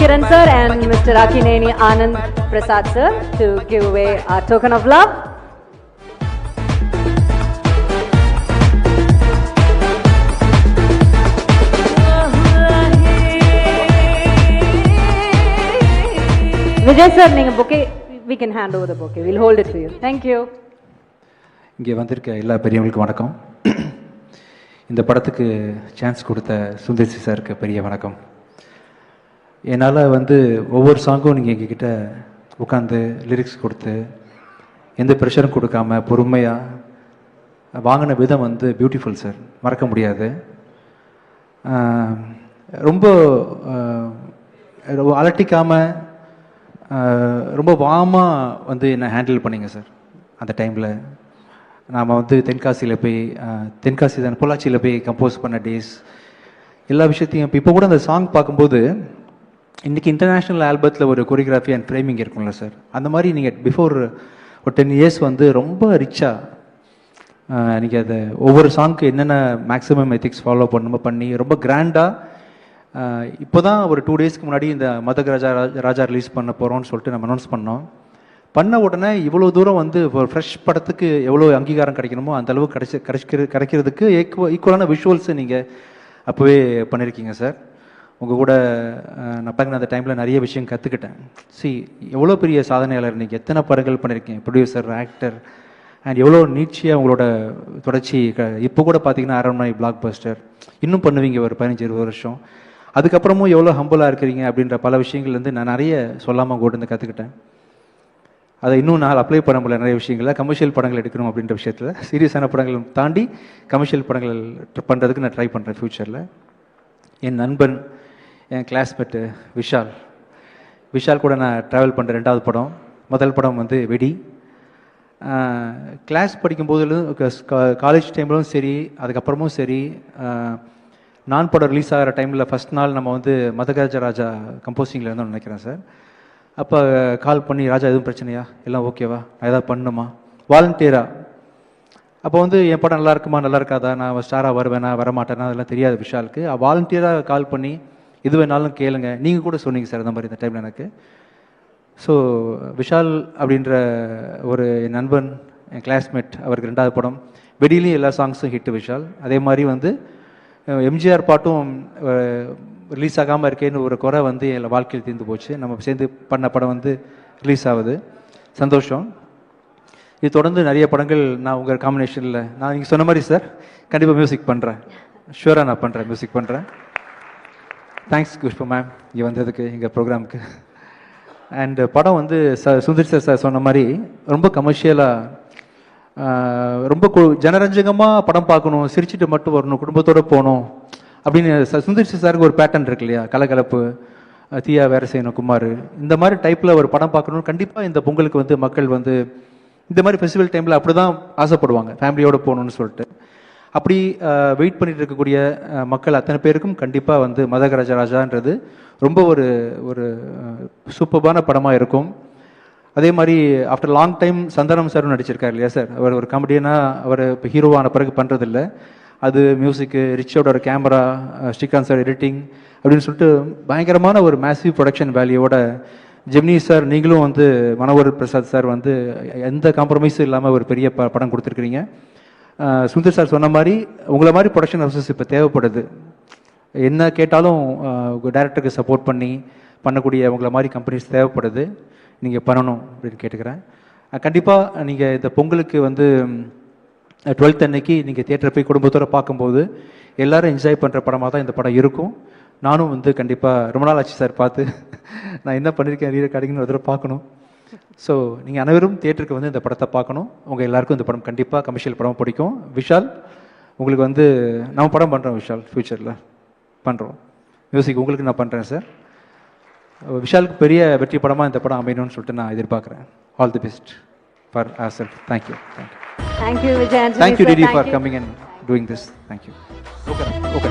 Kiran sir and Mr. Akineni Anand Prasad sir to give away our token of love. Vijay sir, நீங்க bouquet, we can hand over the bouquet. We'll hold it for you. Thank you. இங்கே வந்திருக்க எல்லா பெரியவங்களுக்கும் வணக்கம் இந்த படத்துக்கு chance கொடுத்த சுந்தர்சி சாருக்கு பெரிய வணக்கம் என்னால் வந்து ஒவ்வொரு சாங்கும் நீங்கள் எங்ககிட்ட உட்காந்து லிரிக்ஸ் கொடுத்து எந்த ப்ரெஷரும் கொடுக்காம பொறுமையாக வாங்கின விதம் வந்து பியூட்டிஃபுல் சார் மறக்க முடியாது. ரொம்ப அலட்டிக்காமல் ரொம்ப வாமாக வந்து என்னை ஹேண்டில் பண்ணிங்க சார் அந்த டைமில் நாம் வந்து தென்காசியில் போய் தென்காசி தான் பொள்ளாச்சியில் போய் கம்போஸ் பண்ண டேஸ் எல்லா விஷயத்தையும் இப்போ கூட அந்த சாங் பார்க்கும்போது இன்றைக்கி இன்டர்நேஷ்னல் ஆல்பத்தில் ஒரு கொரியோகிராஃபி அண்ட் ஃப்ரேமிங் இருக்கும்ல சார் அந்த மாதிரி நீங்கள் பிஃபோர் ஒரு டென் இயர்ஸ் வந்து ரொம்ப ரிச்சாக நீங்கள் அதை ஒவ்வொரு சாங்க்கு என்னென்ன மேக்ஸிமம் எத்திக்ஸ் ஃபாலோ பண்ணுமோ பண்ணி ரொம்ப கிராண்டாக இப்போ தான் ஒரு டூ டேஸ்க்கு முன்னாடி இந்த மதக ராஜா ராஜா ரிலீஸ் பண்ண போகிறோம்னு சொல்லிட்டு நம்ம அனௌன்ஸ் பண்ணோம். பண்ண உடனே இவ்வளோ தூரம் வந்து ஒரு ஃப்ரெஷ் படத்துக்கு எவ்வளோ அங்கீகாரம் கிடைக்கணுமோ அந்த அளவுக்கு கிடைச்சி கிடைக்கிற கிடைக்கிறதுக்கு ஈக்குவ ஈக்குவலான விஷுவல்ஸை நீங்கள் அப்போவே பண்ணியிருக்கீங்க சார் உங்கள் கூட நான் பார்க்கணும் அந்த டைமில் நிறைய விஷயம் கற்றுக்கிட்டேன் சி எவ்வளோ பெரிய சாதனையாளர் நீங்கள் எத்தனை படங்கள் பண்ணியிருக்கீங்க ப்ரொடியூசர் ஆக்டர் அண்ட் எவ்வளோ நீட்சியாக உங்களோட தொடர்ச்சி க இப்போ கூட பார்த்தீங்கன்னா அரண்மனை பிளாக் பஸ்டர் இன்னும் பண்ணுவீங்க ஒரு பதினஞ்சு இருபது வருஷம். அதுக்கப்புறமும் எவ்வளோ ஹம்பலாக இருக்கிறீங்க அப்படின்ற பல விஷயங்கள்லேருந்து நான் நிறைய சொல்லாமல் கூட இருந்து கற்றுக்கிட்டேன் அதை இன்னும் நான் அப்ளை பண்ண முடியல நிறைய விஷயங்கள கமர்ஷியல் படங்கள் எடுக்கணும் அப்படின்ற விஷயத்தில். சீரியஸான படங்களும் தாண்டி கமர்ஷியல் படங்கள் பண்ணுறதுக்கு நான் ட்ரை பண்ணுறேன் ஃப்யூச்சரில் என் நண்பன் என் கிளாஸ்மேட்டு விஷால். விஷால் கூட நான் ட்ராவல் பண்ணுற ரெண்டாவது படம். முதல் படம் வந்து வெடி. கிளாஸ் படிக்கும்போதிலும் காலேஜ் டைம்லும் சரி அதுக்கப்புறமும் சரி நான் படம் ரிலீஸ் ஆகிற டைமில் ஃபஸ்ட் நாள் நம்ம வந்து மதகராஜ ராஜா கம்போசிங்கில் இருந்தோம்னு நினைக்கிறேன் சார் அப்போ கால் பண்ணி ராஜா எதுவும் பிரச்சனையா? எல்லாம் ஓகேவா நான் ஏதாவது பண்ணணுமா? வாலண்டியரா அப்போ வந்து என் படம் நல்லா இருக்குமா? நல்லா இருக்காதா? நான் ஸ்டாராக வருவேனா? வரமாட்டேனா? அதெல்லாம் தெரியாது விஷாலுக்கு. வாலண்டியராக கால் பண்ணி எது வேணாலும் கேளுங்க. நீங்கள் கூட சொன்னீங்க சார் அந்த மாதிரி இந்த டைமில் எனக்கு. ஸோ விஷால் அப்படின்ற ஒரு என் நண்பன் என் கிளாஸ்மேட் அவருக்கு ரெண்டாவது படம். வெடியிலையும் எல்லா சாங்ஸும் ஹிட்டு விஷால். அதே மாதிரி வந்து எம்ஜிஆர் பாட்டும் ரிலீஸ் ஆகாமல் இருக்கேன்னு ஒரு குறை வந்து என் வாழ்க்கையில் தீர்ந்து போச்சு. நம்ம சேர்ந்து பண்ண படம் வந்து ரிலீஸ் ஆகுது. சந்தோஷம். இது தொடர்ந்து நிறைய படங்கள் நான் உங்கள் காம்பினேஷனில் நான் நீங்கள் சொன்ன மாதிரி சார் கண்டிப்பாக மியூசிக் பண்ணுறேன் ஷுவராக நான் பண்ணுறேன் மியூசிக் பண்ணுறேன் தேங்க்ஸ் குஷ்பு மேம் இங்கே வந்ததுக்கு எங்கள் ப்ரோக்ராமுக்கு அண்டு படம் வந்து ச சுந்தர் சார் சார் சொன்ன மாதிரி ரொம்ப கமர்ஷியலாக ரொம்ப கு- ஜனரஞ்சகமாக படம் பார்க்கணும் சிரிச்சிட்டு மட்டும் வரணும் குடும்பத்தோடு போகணும் அப்படின்னு ச- சுந்தர் சாருக்கு ஒரு பேட்டர்ன் இருக்கு இல்லையா? கலகலப்பு தீயா வேற செய்யணும் குமார். இந்த மாதிரி டைப்பில் ஒரு படம் பார்க்கணும் கண்டிப்பாக இந்த பொங்கலுக்கு வந்து மக்கள் வந்து இந்த மாதிரி ஃபெஸ்டிவல் டைமில் அப்படி தான் ஆசைப்படுவாங்க ஃபேமிலியோடு போகணும்னு சொல்லிட்டு. அப்படி வெயிட் பண்ணிட்டு இருக்கக்கூடிய மக்கள் அத்தனை பேருக்கும் கண்டிப்பாக வந்து மதகராஜ ராஜான்றது ரொம்ப ஒரு ஒரு சூப்பர்பான படமாக இருக்கும். அதே மாதிரி ஆஃப்டர் லாங் டைம் சந்தானம் சாரும் நடிச்சிருக்காரு இல்லையா சார் அவர் ஒரு காமெடியனாக அவர் இப்போ ஹீரோவான பிறகு பண்ணுறதில்ல அது மியூசிக்கு ரிச்சோட ஒரு கேமரா ஸ்ரீகாந்த் சார் எடிட்டிங் அப்படின்னு சொல்லிட்டு பயங்கரமான ஒரு மேசிவ் ப்ரொடக்ஷன் வேல்யூவோட ஜெமினி சார் நீங்களும் வந்து மனோகர் பிரசாத் சார் வந்து எந்த காம்ப்ரமைஸும் இல்லாமல் ஒரு பெரிய ப படம் கொடுத்துருக்குறீங்க. சுந்தர் சார் சொன்ன மாதிரி உங்களை மாதிரி ப்ரொடக்ஷன் ஹவுசஸ் இப்போ தேவைப்படுது. என்ன கேட்டாலும் டேரக்டருக்கு சப்போர்ட் பண்ணி பண்ணக்கூடிய உங்களை மாதிரி கம்பெனிஸ் தேவைப்படுது. நீங்கள் பண்ணணும் அப்படின்னு கேட்டுக்கிறேன். கண்டிப்பாக நீங்கள் இந்த பொங்கலுக்கு வந்து டுவெல்த் அன்னைக்கு நீங்கள் தியேட்டர் போய் குடும்பத்தோட பார்க்கும்போது எல்லாரும் என்ஜாய் பண்ணுற படமாக தான் இந்த படம் இருக்கும். நானும் வந்து கண்டிப்பாக ரொம்ப நாள் ஆச்சு சார் பார்த்து. நான் என்ன பண்ணியிருக்கேன் ரீ ரெக்கார்டிங்னு ஒரு தடவை பார்க்கணும். ஸோ நீங்கள் அனைவரும் தியேட்டருக்கு வந்து இந்த படத்தை பார்க்கணும். உங்கள் எல்லாருக்கும் இந்த படம் கண்டிப்பாக கமர்ஷியல் படம் பிடிக்கும். விஷால் உங்களுக்கு வந்து நம்ம படம் பண்ணுறோம் விஷால் ஃப்யூச்சரில் பண்ணுறோம் மியூசிக் உங்களுக்கு நான் பண்ணுறேன் சார் விஷாலுக்கு பெரிய வெற்றி படமாக இந்த படம் அமையணும்னு சொல்லிட்டு நான் எதிர்பார்க்குறேன். All the best for yourself thank you thank you thank you. DD for. Coming and doing this thank you okay okay